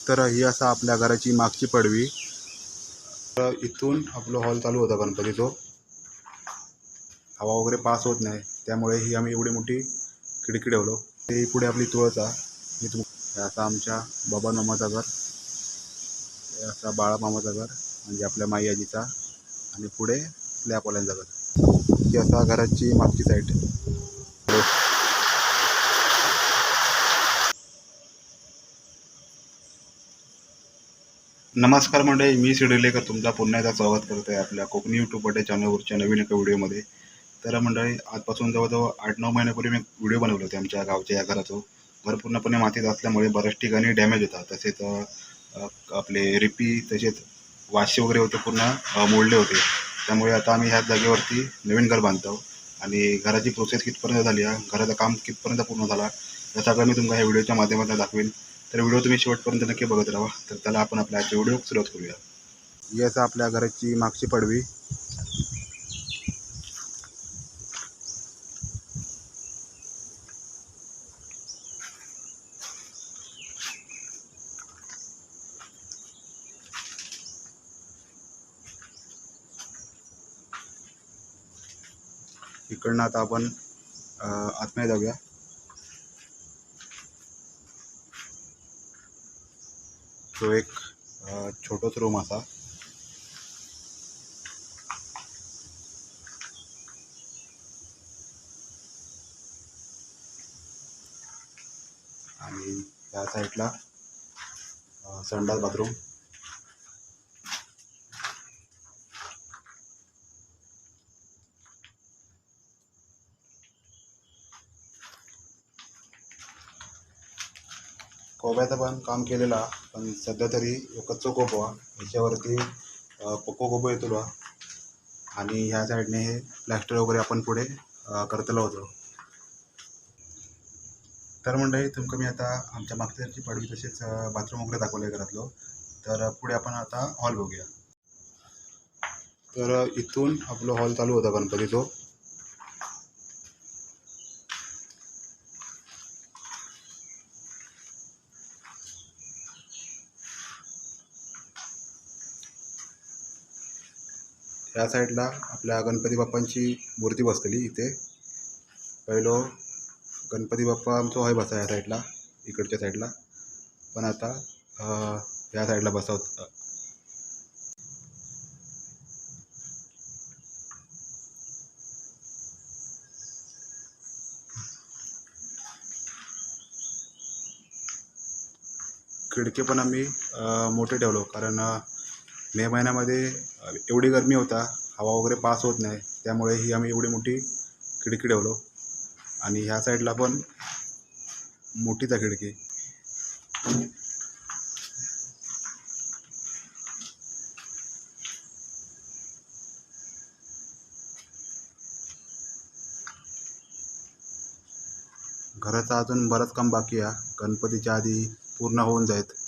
तर ही असा आपल्या घराची मागची पडवी. तर इथून आपलं हॉल चालू होता गणपती तो. हवा वगैरे पास होत नाही त्यामुळे ही आम्ही एवढी मोठी खिडकी ठेवलो. ते पुढे आपली तुळचा मी तुम हे असा आमच्या बाबा मामाचा घर. हे असा बाळा मामाचा घर म्हणजे आपल्या माई आजीचा. आणि पुढे लॅपवाल्यांचा घर. ही असा घराची मागची साईड नमस्कार मंडळी मी सिडलेकर तुमचा पुन्हा एकदा स्वागत करत आहे आपल्या कोकणी यूट्यूब बडे चॅनलवरच्या नवीन एका व्हिडिओमध्ये. तर मंडळी आजपासून जवळजवळ आठ नऊ महिन्यापूर्वी मी व्हिडिओ बनवले होते आमच्या गावच्या या घराचं. घर पूर्णपणे मातीत असल्यामुळे बऱ्याच ठिकाणी डॅमेज होता. तसेच आपले रिपी तसेच वाशी वगैरे होते पूर्ण मोडले होते. त्यामुळे आता आम्ही ह्याच जागेवरती नवीन घर बांधतो. आणि घराची प्रोसेस कितपर्यंत झाली आहे घराचं काम कितपर्यंत पूर्ण झाला या सगळं मी तुम्हाला ह्या व्हिडिओच्या माध्यमातून दाखवेन. तर व्हिडिओ तुम्ही शेवटपर्यंत नक्की बघत राहा. तर त्याला आपण आपल्या आजच्या व्हिडिओ सुरुवात करूया. येस आपल्या घराची मागची पडवी. इकडनं आता आपण अं, आतमध्ये जाऊया. तो एक छोटोच रूम असा. आणि त्या साईडला संडास बाथरूम कोब्याचं पण काम केलेला पण सध्या तरी कच्चो कोबो ह्याच्यावरती पक्को कोबो येतो आणि ह्या साईडने हे प्लॅस्टर वगैरे आपण पुढे करतलो होतो तर मंडळी तुमका मी आता आमच्या मागच्या पडवी तसेच बाथरूम वगैरे दाखवलं घरातलं. तर पुढे आपण आता हॉल बघूया. तर इथून आपलं हॉल चालू होता गणपतीचो. ह्या साईडला आपल्या गणपती बाप्पांची मूर्ती बसलेली इथे. पहिलो गणपती बाप्पा आमचो हय बसा ह्या साईडला इकडच्या साईडला. पण आता ह्या साईडला बसवत खिडकी पण आम्ही मोठे ठेवलो. कारण मे महिन्यामध्ये एवढी गरमी होता हवा वगैरे पास होत नाही त्यामुळे ही आम्ही एवढी मोठी खिडकी ठेवलो. आणि ह्या साईडला पण मोठीच आहे खिडकी. घराचं अजून बरंच काम बाकी आहे. गणपतीच्या आधी पूर्ण होऊन जाईल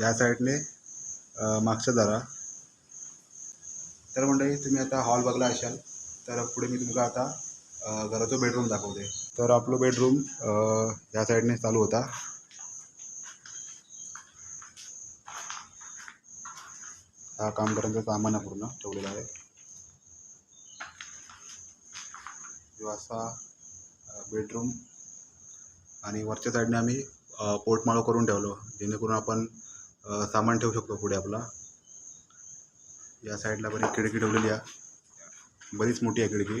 या साईडने मागच्या दारा. तर मंडळी तुम्ही आता हॉल बघला असाल तर पुढे मी तुमका आता घराचं बेडरूम दाखवते. तर आपलं बेडरूम ह्या या साईडने चालू होता. हा काम करायचं सामान आहे पूर्ण ठेवलेलं आहे. असा बेडरूम आणि वरच्या साईडने आम्ही पोर्टमाळो पोटमाळो करून ठेवलो जेणेकरून आपण सामान ठेवू शकतो पुढे आपला. या साईडला पण एक खिडकी ठेवलेली आहे. बरीच मोठी आहे खिडकी.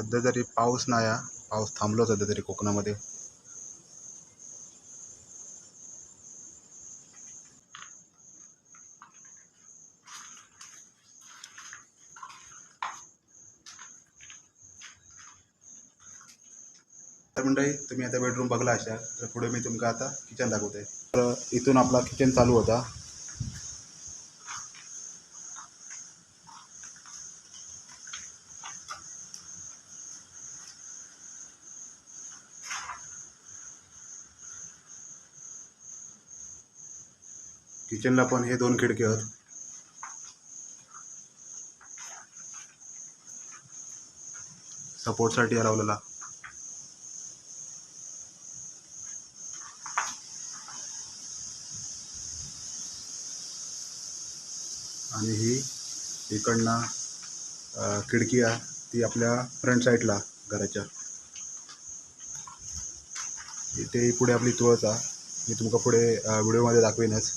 सध्या तरी पाऊस नाही आहे. पाऊस थांबलो सध्या तरी कोकणामध्ये. तर मंडळी तुम्ही आता बेडरूम बघला अशा तर पुढे मी तुमका आता किचन दाखवते तर इथून आपला किचन चालू होता. किचनला पण हे दोन खिडकी आहेत. सपोर्टसाठी लावलेला. आणि ही इकडनं खिडकी आहे ती आपल्या फ्रंट साईडला घराच्या. इथे पुढे आपली तुळस आहे. मी तुमका पुढे व्हिडिओमध्ये दाखवेनच.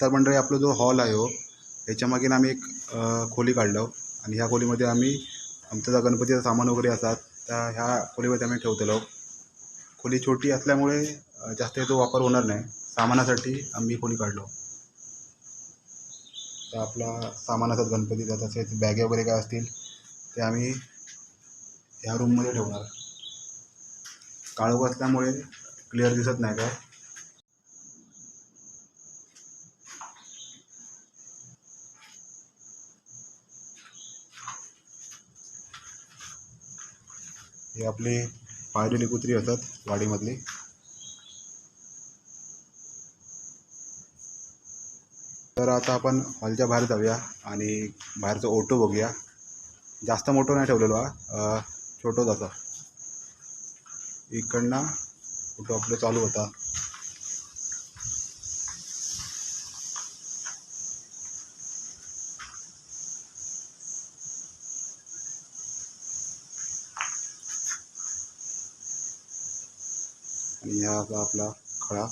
तर मंडळी आपला जो हॉल आहे हो याच्यामागीन आम्ही एक खोली काढलो हो. आणि ह्या खोलीमध्ये आम्ही आमचं जो गणपतीचं सामान वगैरे असतात त्या ह्या खोलीमध्ये आम्ही ठेवतलो हो. खोली छोटी असल्यामुळे जास्त याचा वापर होणार नाही. सामानासाठी आम्ही खोली काढलो हो. तर आपला सामान असतात गणपतीचा तसेच बॅगे वगैरे काय असतील ते आम्ही ह्या रूममध्ये ठेवणार. काळोख असल्यामुळे क्लिअर दिसत नाही काय. हे आपली पाळलेली कुत्री असतात वाडीमधली. तर आता आपण हॉलच्या बाहेर जाऊया आणि बाहेरचं ओटो बघूया. जास्त मोठं नाही ठेवलेलो हा. छोटोच असा. इकडनं ओटो आपलं चालू होता आणि हा असा आपला खळा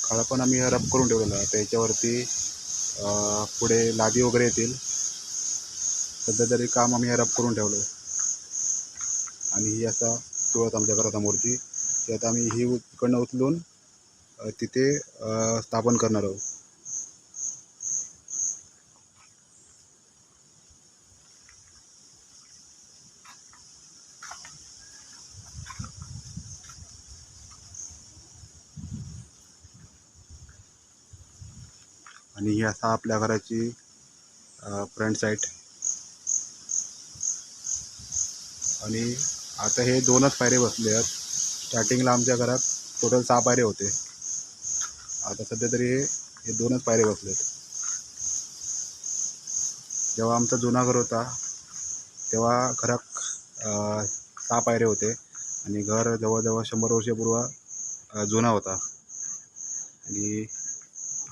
खळा पण आम्ही रब करून ठेवलेला आहे. त्याच्यावरती अं, पुढे लादी वगैरे येतील. सध्या तरी काम आम्ही रब करून ठेवलं आणि ही असा तुळस आमच्या घरासमोरची ती आता आम्ही ही इकडनं उचलून तिथे स्थापन करणार आहोत. आणि ही असा आपल्या घराची फ्रंट साईड. आणि आता हे दोनच पायरे बसले आहेत. स्टार्टिंगला आमच्या घरात टोटल सहा पायरे होते. आता सध्या तरी हे हे दोनच पायरे बसले आहेत. जेव्हा आमचा जुना घर होता तेव्हा घरात सहा पायरे होते आणि घर जवळजवळ शंभर वर्षपूर्व जुना होता. आणि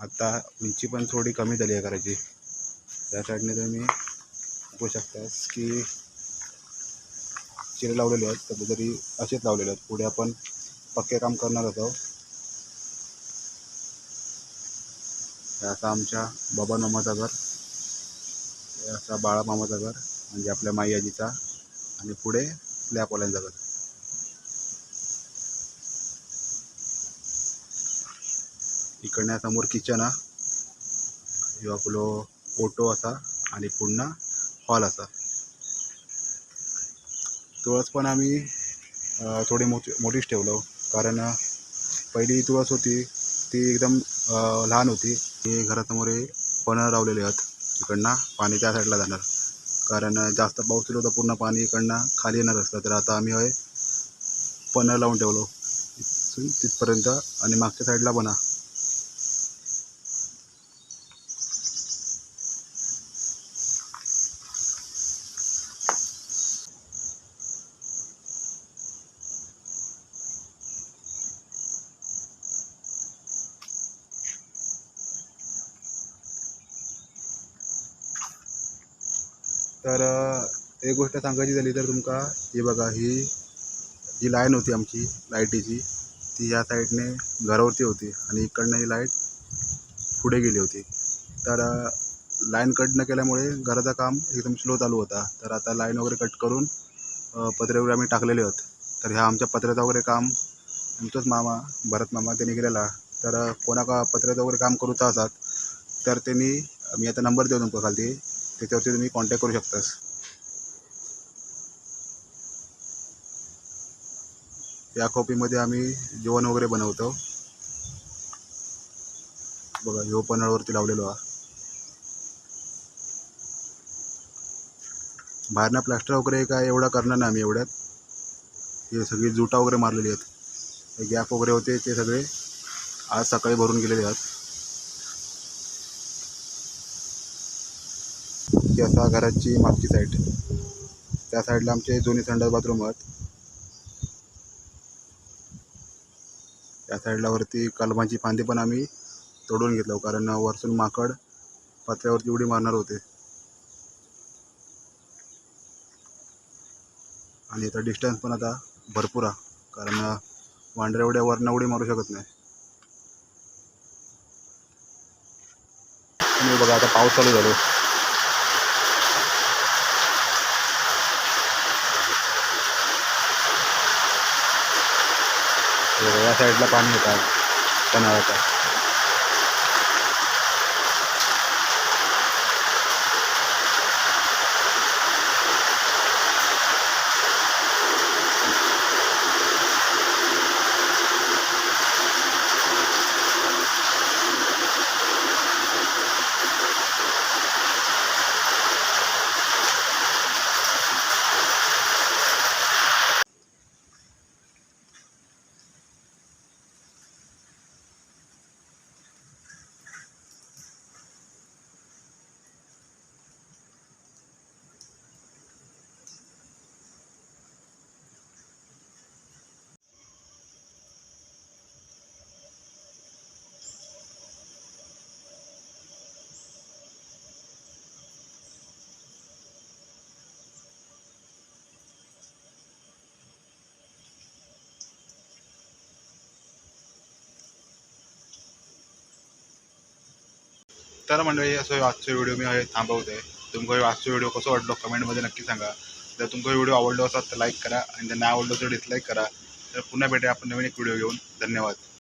आत्ता उंची पण थोडी कमी झाली आहे घराची. त्या साईडने तुम्ही बघू शकतास की चिरे लावलेले आहेत सध्या तरी असेच लावलेले आहेत. पुढे आपण पक्के काम करणार आहोत. हे आमच्या बाबा मामाचा घर हे असा बाळा मामाचा घर म्हणजे आपल्या माई आजीचा आणि पुढे स्लॅपवाल्यांचा घर. इकडनं समोर किचन हा आपलो ओटो असा आणि पुन्हा हॉल असा. तुळस पण आम्ही थोडी मोठी मोठीच ठेवलो. कारण पहिली तुळस होती ती एकदम लहान होती. ती घरासमोर हे पणं लावलेले आहेत. इकडनं पाणी त्या साईडला जाणार. कारण जास्त पाऊस दिला तर पूर्ण पाणी इकडनं खाली येणार असतं. तर आता आम्ही होय पणं लावून ठेवलो. तिथपर्यंत आणि मागच्या साईडला बना तर अ, एक गोष्ट सांगायची झाली तर तुमका ही बघा ही जी लाईन होती आमची लाईटीची ती या साईडने घरावरती होती आणि इकडनं ही लाइट पुढे गेली होती. तर लाईन कट न केल्यामुळे घराचं काम एकदम स्लो चालू होता. तर आता लाईन वगैरे कट करून पत्रे वगैरे आम्ही टाकलेले आहोत तर ह्या आमच्या पत्र्याचं वगैरे काम आमचाच मामा भरत मामा त्यांनी केलेला. तर कोणा का पत्र्याचं वगैरे काम करूचा असात तर त्यांनी मी आता नंबर देऊ तुमका खालती त्याच्यावरती तुम्ही कॉन्टॅक्ट करू शकतास. या कॉपीमध्ये आम्ही जेवण वगैरे बनवतो. बघा हे पन्हाळवरती लावलेलो हा. बाहेरनं प्लास्टर वगैरे काय एवढा करणार नाही आम्ही एवढ्यात. हे सगळी जुटा वगैरे मारलेली आहेत. गॅप वगैरे होते ते सगळे आज सकाळी भरून गेलेले आहेत. ही असा घराची मागची साईड त्या साईडला आमचे दोन्ही संडास बाथरूम आहेत. त्या साईडला वरती कलमाची फांदी पण आम्ही तोडून घेतलो कारण वरसून माकड पत्र्यावरती उडी मारणार होते. आणि याचा डिस्टन्स पण आता भरपूर आहे कारण वांढऱ्या एवढ्या वरनं उडी मारू शकत नाही. बघा आता पाऊस चालू झालो त्या साईडला पाणी येतात पन्हाळ्याचा तर मंडळी असं आजचा व्हिडिओ मी हे आहे तुमका आजचा व्हिडिओ कसं वाटलो कमेंटमध्ये नक्की सांगा. जर तुमचा व्हिडिओ आवडलो असा तर लाईक करा. आणि जर नाही आवडलो तर डिसलाईक करा. तर पुन्हा भेटूया आपण नवीन एक व्हिडिओ घेऊन. धन्यवाद.